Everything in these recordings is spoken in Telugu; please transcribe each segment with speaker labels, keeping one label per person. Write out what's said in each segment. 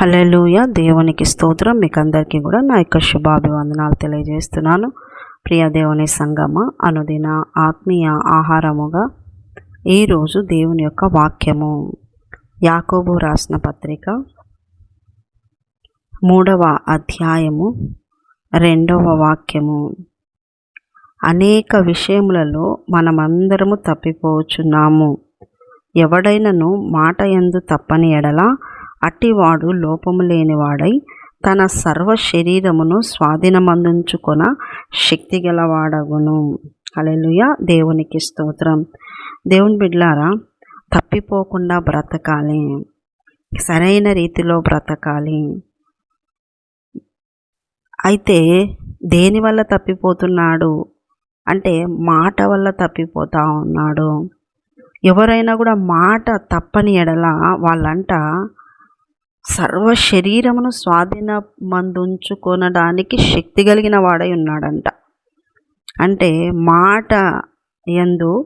Speaker 1: హల్లెలూయ. దేవునికి స్తోత్రం. మీకు అందరికీ కూడా నా యొక్క శుభాభివందనాలు తెలియజేస్తున్నాను. ప్రియ దేవుని సంగమ అనుదిన ఆత్మీయ ఆహారముగా ఈరోజు దేవుని యొక్క వాక్యము. యాకోబు రాసిన పత్రిక మూడవ అధ్యాయము రెండవ వాక్యము. అనేక విషయములలో మనమందరము తప్పిపోవచ్చున్నాము ఎవడైనను మాట ఎందు తప్పని ఎడల అట్టివాడు లోపము లేనివాడై తన సర్వ శరీరమును స్వాధీనమందించుకొన శక్తి గలవాడగును. అలెలుయ దేవునికి స్తోత్రం. దేవుని బిడ్లారా తప్పిపోకుండా బ్రతకాలి. సరైన రీతిలో బ్రతకాలి. అయితే దేని వల్ల తప్పిపోతున్నాడు? అంటే మాట వల్ల తప్పిపోతా ఉన్నాడు. ఎవరైనా కూడా మాట తప్పని ఎడల వాళ్ళంట సర్వ శరీరమును స్వాధీనమందుంచుకొనడానికి శక్తి కలిగిన వాడై ఉన్నాడంట. అంటే మాట ఎందు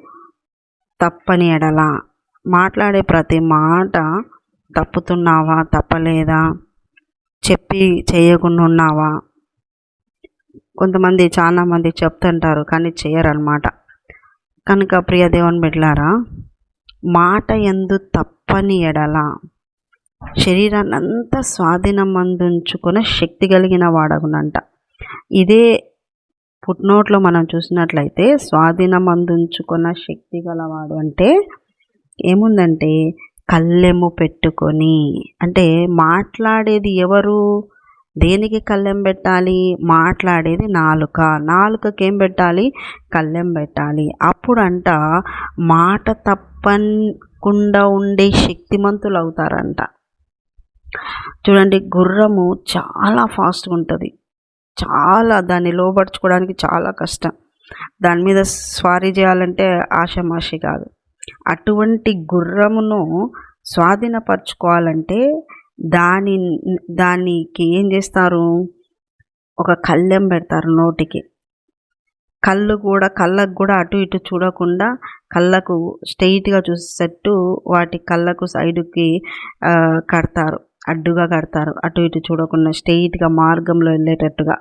Speaker 1: తప్పని ఎడల మాట్లాడే ప్రతి మాట తప్పుతున్నావా తప్పలేదా చెప్పి చేయకుండా ఉన్నావా కొంతమంది చాలామంది చెప్తుంటారు కానీ చేయరనమాట కనుక ప్రియ దేవుని బిడ్లారా మాట ఎందు తప్పని ఎడల శరీరాన్ని అంతా స్వాధీనం అందించుకునే శక్తి కలిగిన వాడగునంట. ఇదే పుట్నోట్లో మనం చూసినట్లయితే స్వాధీనం అందించుకున్న శక్తి గలవాడు అంటే ఏముందంటే కళ్ళెము పెట్టుకొని అంటే మాట్లాడేది ఎవరు? దేనికి కళ్ళెం పెట్టాలి? మాట్లాడేది నాలుక. నాలుకకి ఏం పెట్టాలి? కళ్ళెం పెట్టాలి. అప్పుడంట మాట తప్పకుండా ఉండే శక్తిమంతులు అవుతారంట చూడండి గుర్రము చాలా ఫాస్ట్గా ఉంటుంది. చాలా దాన్ని లోపరుచుకోవడానికి చాలా కష్టం. దాని మీద స్వారీ చేయాలంటే ఆషమాషి కాదు. అటువంటి గుర్రమును స్వాధీనపరచుకోవాలంటే దాని దానికి ఏం చేస్తారు? ఒక కళ్ళెం పెడతారు నోటికి. కళ్ళు కూడా కళ్ళకు కూడా అటు ఇటు చూడకుండా కళ్ళకు స్ట్రైట్గా చూసేటట్టు వాటి కళ్ళకు సైడుకి కడతారు. అడ్డుగా కడతారు. అటు ఇటు చూడకుండా స్ట్రెయిట్గా మార్గంలో వెళ్ళేటట్టుగా.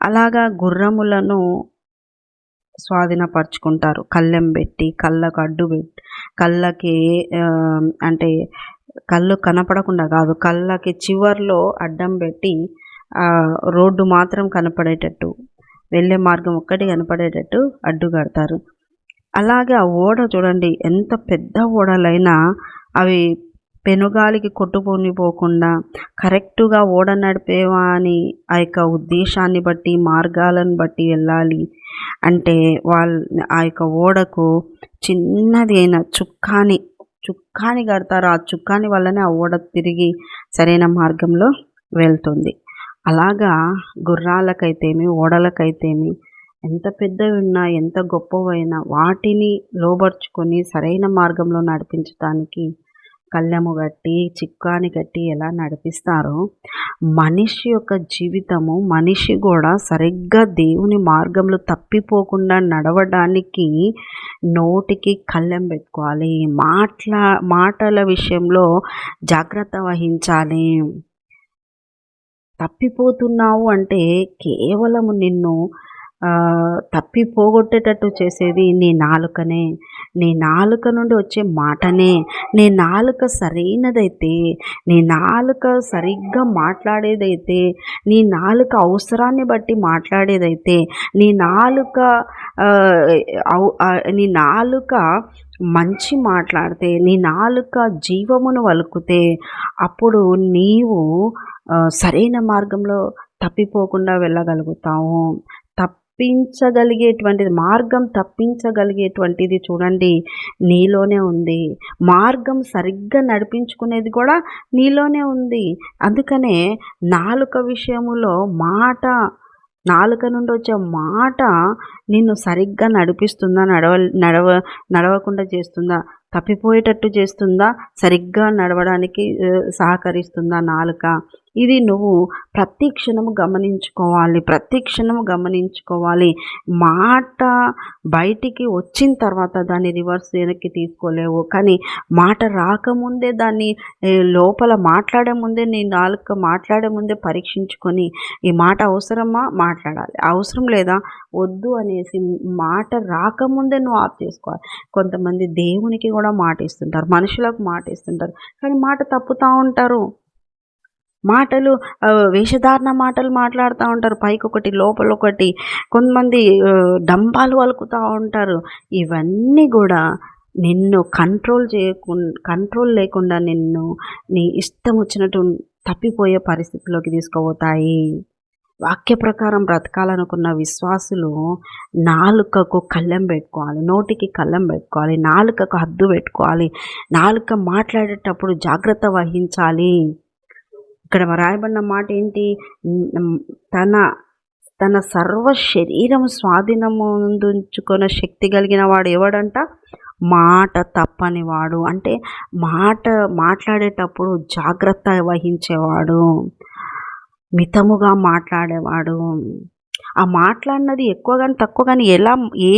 Speaker 1: అలాగా గుర్రములను స్వాధీనపరుచుకుంటారు. కళ్ళెం పెట్టి కళ్ళకు అడ్డు పెట్టి కళ్ళకి అంటే కళ్ళు కనపడకుండా కాదు కళ్ళకి చివర్లో అడ్డం పెట్టి రోడ్డు మాత్రం కనపడేటట్టు వెళ్ళే మార్గం ఒక్కటి కనపడేటట్టు అడ్డు కడతారు. అలాగే ఆ ఓడ చూడండి ఎంత పెద్ద ఓడలైనా అవి పెనుగాలికి కొట్టుకొని కరెక్టుగా ఓడ నడిపేవా అని ఆ యొక్క ఉద్దేశాన్ని బట్టి మార్గాలను బట్టి వెళ్ళాలి. అంటే వాళ్ళ ఆ యొక్క ఓడకు చిన్నది అయిన చుక్కాని చుక్కాని కడతారు. ఆ చుక్కాని వల్లనే ఆ ఓడ తిరిగి సరైన మార్గంలో వెళ్తుంది. అలాగా గుర్రాలకైతేమి ఓడలకైతేమి ఎంత పెద్దవి ఉన్నా ఎంత గొప్పవైనా వాటిని లోబర్చుకొని సరైన మార్గంలో నడిపించడానికి కళ్ళెము కట్టి చిక్కాని కట్టి ఎలా నడిపిస్తారో మనిషి యొక్క జీవితము మనిషి కూడా సరిగ్గా దేవుని మార్గంలో తప్పిపోకుండా నడవడానికి నోటికి కళ్ళెం పెట్టుకోవాలి. మాట్లా మాటల విషయంలో జాగ్రత్త వహించాలి. తప్పిపోతున్నావు అంటే కేవలము నిన్ను తప్పి పోగొట్టేటట్టు చేసేది నీ నాలుకనే. నీ నాలుక నుండి వచ్చే మాటనే. నీ నాలుక సరైనదైతే నీ నాలుక సరిగ్గా మాట్లాడేదైతే నీ నాలుక అవసరాన్ని బట్టి మాట్లాడేదైతే నీ నాలుక నీ నాలుక మంచి మాట్లాడితే నీ నాలుక జీవమును వలుకుతే అప్పుడు నీవు సరైన మార్గంలో తప్పిపోకుండా వెళ్ళగలుగుతాము తప్పించగలిగేటువంటిది మార్గం తప్పించగలిగేటువంటిది చూడండి నీలోనే ఉంది. మార్గం సరిగ్గా నడిపించుకునేది కూడా నీలోనే ఉంది. అందుకనే నాలుక విషయములో మాట నాలుక నుండి వచ్చే మాట నిన్ను సరిగ్గా నడిపిస్తుందా నడవ నడవ నడవకుండా చేస్తుందా తప్పిపోయేటట్టు చేస్తుందా సరిగ్గా నడవడానికి సహకరిస్తుందా నాలుక? ఇది నువ్వు ప్రతి క్షణము గమనించుకోవాలి ప్రతి క్షణము గమనించుకోవాలి. మాట బయటికి వచ్చిన తర్వాత దాన్ని రివర్స్ వెనక్కి తీసుకోలేవు. కానీ మాట రాకముందే దాన్ని లోపల మాట్లాడే ముందే నీ నాలుక మాట్లాడే ముందే పరీక్షించుకొని ఈ మాట అవసరమా? మాట్లాడాలి. అవసరం లేదా? వద్దు అనేసి మాట రాకముందే నువ్వు ఆఫ్ చేసుకోవాలి. కొంతమంది దేవునికి కూడా మాట ఇస్తుంటారు మనుషులకు మాట ఇస్తుంటారు. కానీ మాట తప్పుతూ ఉంటారు. మాటలు వేషధారణ మాటలు మాట్లాడుతూ ఉంటారు. పైకి ఒకటి లోపల ఒకటి కొంతమంది డంబాలు వలుకుతూ ఉంటారు. ఇవన్నీ కూడా నిన్ను కంట్రోల్ చేయకుండా కంట్రోల్ లేకుండా నిన్ను నీ ఇష్టం వచ్చినట్టు తప్పిపోయే పరిస్థితిలోకి తీసుకుపోతాయి. వాక్య ప్రకారం బ్రతకాలనుకున్న విశ్వాసులు నాలుకకు కళ్ళెం పెట్టుకోవాలి. నోటికి కళ్ళెం పెట్టుకోవాలి. నాలుకకు హద్దు పెట్టుకోవాలి. నాలుక మాట్లాడేటప్పుడు జాగ్రత్త వహించాలి. ఇక్కడ రాయబడిన మాట ఏంటి? తన తన సర్వ శరీరం స్వాధీనముందుంచుకున్న శక్తి కలిగిన వాడు ఎవడంట? మాట తప్పనివాడు. అంటే మాట మాట్లాడేటప్పుడు జాగ్రత్త వహించేవాడు. మితముగా మాట్లాడేవాడు. ఆ మాట్లాడినది ఎక్కువ కానీ తక్కువ కానీ ఎలా ఏ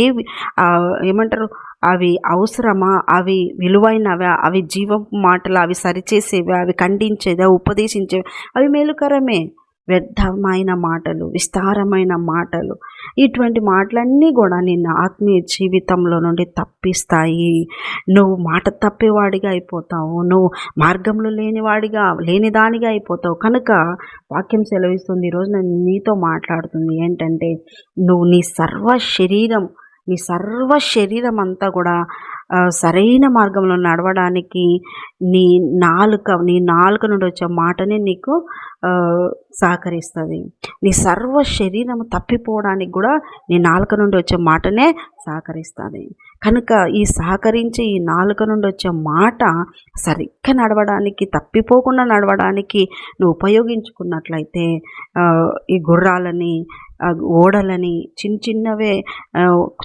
Speaker 1: ఏమంటారు? అవి అవసరమా? అవి విలువైనవా? అవి జీవం మాటలు అవి సరిచేసేవి? అవి ఖండించేదా? ఉపదేశించేవి? అవి మేలుకరమే. వ్యర్థమైన మాటలు విస్తారమైన మాటలు. ఇటువంటి మాటలన్నీ కూడా నేను ఆత్మీయ జీవితంలో నుండి తప్పిస్తాయి. నువ్వు మాట తప్పేవాడిగా అయిపోతావు. నువ్వు మార్గంలో లేనివాడిగా లేనిదానిగా అయిపోతావు. కనుక వాక్యం సెలవిస్తుంది. ఈరోజు నేను నీతో మాట్లాడుతుంది. ఏంటంటే నువ్వు నీ సర్వ శరీరం నీ సర్వ శరీరం అంతా కూడా సరైన మార్గంలో నడవడానికి నీ నాలుక నీ నాలుక నుండి వచ్చే మాటనే నీకు సహకరిస్తుంది. నీ సర్వ శరీరం తప్పిపోవడానికి కూడా నీ నాలుక నుండి వచ్చే మాటనే సహకరిస్తుంది. కనుక ఈ సహకరించి ఈ నాలుక నుండి వచ్చే మాట సరిగ్గా నడవడానికి తప్పిపోకుండా నడవడానికి నువ్వు ఉపయోగించుకున్నట్లయితే ఈ గుర్రాలని ఓడలని చిన్న చిన్నవే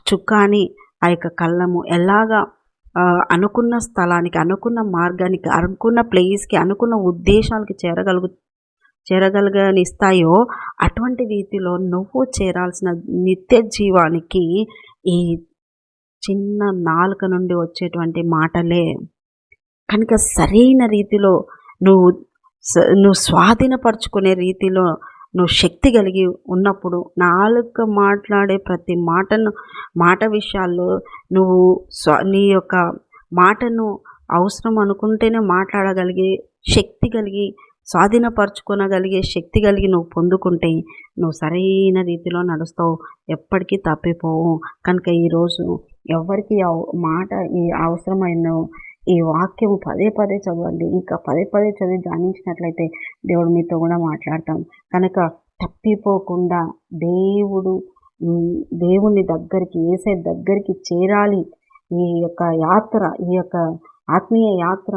Speaker 1: చుక్కాని ఆ యొక్క కళ్ళము ఎలాగా అనుకున్న స్థలానికి అనుకున్న మార్గానికి అనుకున్న ప్లేస్కి అనుకున్న ఉద్దేశాలకి చేరగలుగు చేరగలగనిస్తాయో అటువంటి రీతిలో నువ్వు చేరాల్సిన నిత్య జీవానికి ఈ చిన్న నాలుక నుండి వచ్చేటువంటి మాటలే. కనుక సరైన రీతిలో నువ్వు నువ్వు స్వాధీనపరుచుకునే రీతిలో నువ్వు శక్తి కలిగి ఉన్నప్పుడు నాలుక మాట్లాడే ప్రతి మాటను మాట విషయాల్లో నువ్వు స్వ నీ యొక్క మాటను అవసరం అనుకుంటేనే మాట్లాడగలిగే శక్తి కలిగి స్వాధీనపరచుకోనగలిగే శక్తి కలిగి నువ్వు పొందుకుంటే నువ్వు సరైన రీతిలో నడుస్తావు ఎప్పటికీ తప్పిపోవు. కనుక ఈరోజు ఎవరికి మాట ఈ అవసరమైన ఈ వాక్యం పదే పదే చదవండి. ఇంకా పదే పదే చదివి ధ్యానించినట్లయితే దేవుడు మీతో కూడా మాట్లాడతాం. కనుక తప్పిపోకుండా దేవుడు దేవుని దగ్గరికి వేసే దగ్గరికి చేరాలి. ఈ యొక్క యాత్ర ఈ యొక్క ఆత్మీయ యాత్ర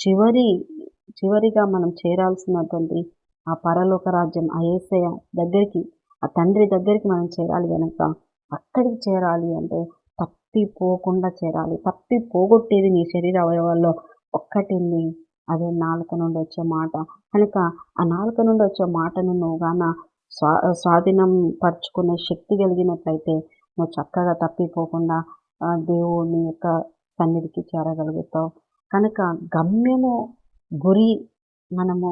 Speaker 1: చివరి చివరిగా మనం చేరాల్సినటువంటి ఆ పరలోక రాజ్యం ఆ ఏసయ దగ్గరికి ఆ తండ్రి దగ్గరికి మనం చేరాలి కనుక అక్కడికి చేరాలి అంటే తప్పిపోకుండా చేరాలి. తప్పి పోగొట్టేది నీ శరీర అవయవాల్లో ఒక్కటింది? అదే నాలుక నుండి వచ్చే మాట. కనుక ఆ నాలుక నుండి వచ్చే మాటను నువ్వు గాన స్వా స్వాధీనం పరుచుకునే శక్తి కలిగినట్లయితే నువ్వు చక్కగా తప్పిపోకుండా దేవుని యొక్క సన్నిధికి చేరగలుగుతావు. కనుక గమ్యము గురి మనము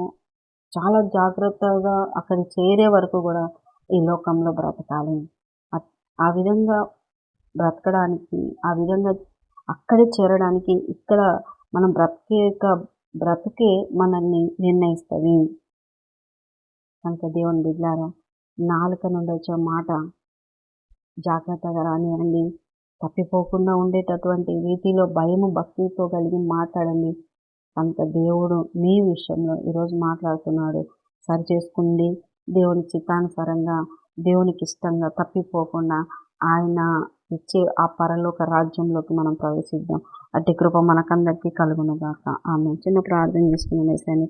Speaker 1: చాలా జాగ్రత్తగా అక్కడ చేరే వరకు కూడా ఈ లోకంలో బ్రతకాలి. ఆ విధంగా బ్రతకడానికి ఆ విధంగా అక్కడే చేరడానికి ఇక్కడ మనం బ్రతికే బ్రతికే బ్రతుకే మనల్ని నిర్ణయిస్తుంది. కనుక దేవుని బిడ్డారా నాలుక నుండి వచ్చే మాట జాగ్రత్తగా రానివ్వండి. తప్పిపోకుండా ఉండేటటువంటి రీతిలో భయము భక్తితో కలిగి మాట్లాడండి. కనుక దేవుడు మీ విషయంలో ఈరోజు మాట్లాడుతున్నాడు. సరి చేసుకుంది దేవుని చిత్తానుసారంగా దేవునికి ఇష్టంగా తప్పిపోకుండా ఆయన ఇచ్చే ఆ పరలోక రాజ్యంలోకి మనం ప్రవేశిద్దాం. అట్టి కృప మనకందరికీ కలుగునుగాక ఆమె చిన్న ప్రార్థన చేసుకునే వేసాను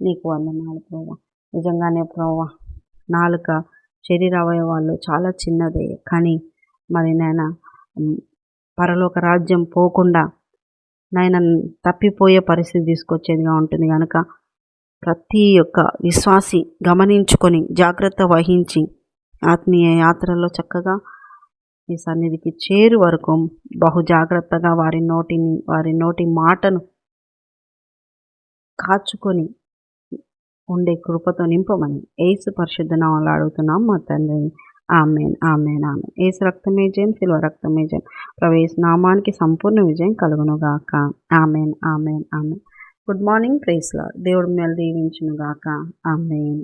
Speaker 1: నీకు వందనాలు ప్రభావ నిజంగానే ప్రభావ నాలుక శరీర అవయవాళ్ళు చాలా చిన్నదే. కానీ మరి నాయన పరలోక రాజ్యం పోకుండా నాయన తప్పిపోయే పరిస్థితి తీసుకొచ్చేదిగా ఉంటుంది కనుక ప్రతి ఒక్క విశ్వాసి గమనించుకొని జాగ్రత్త వహించి ఆత్మీయ యాత్రలో చక్కగా ఈ సన్నిధికి చేరు వరకు బహు జాగ్రత్తగా వారి నోటిని వారి నోటి మాటను కాచుకొని ఉండే కృపతో నింపమని ఏసు పరిశుద్ధనామాలు అడుగుతున్నాం. మా తండ్రి ఆమెన్ ఆమెన్ ఆమెన్. ఏసు రక్తమే జయం శిల్వ రక్తమే జయం. ప్రవేశ నామానికి సంపూర్ణ విజయం కలుగునుగాక. Amen amen amen. Good morning ప్రేస్లా దేవుడు మేలు దీవించునుగాక. ఆమెన్.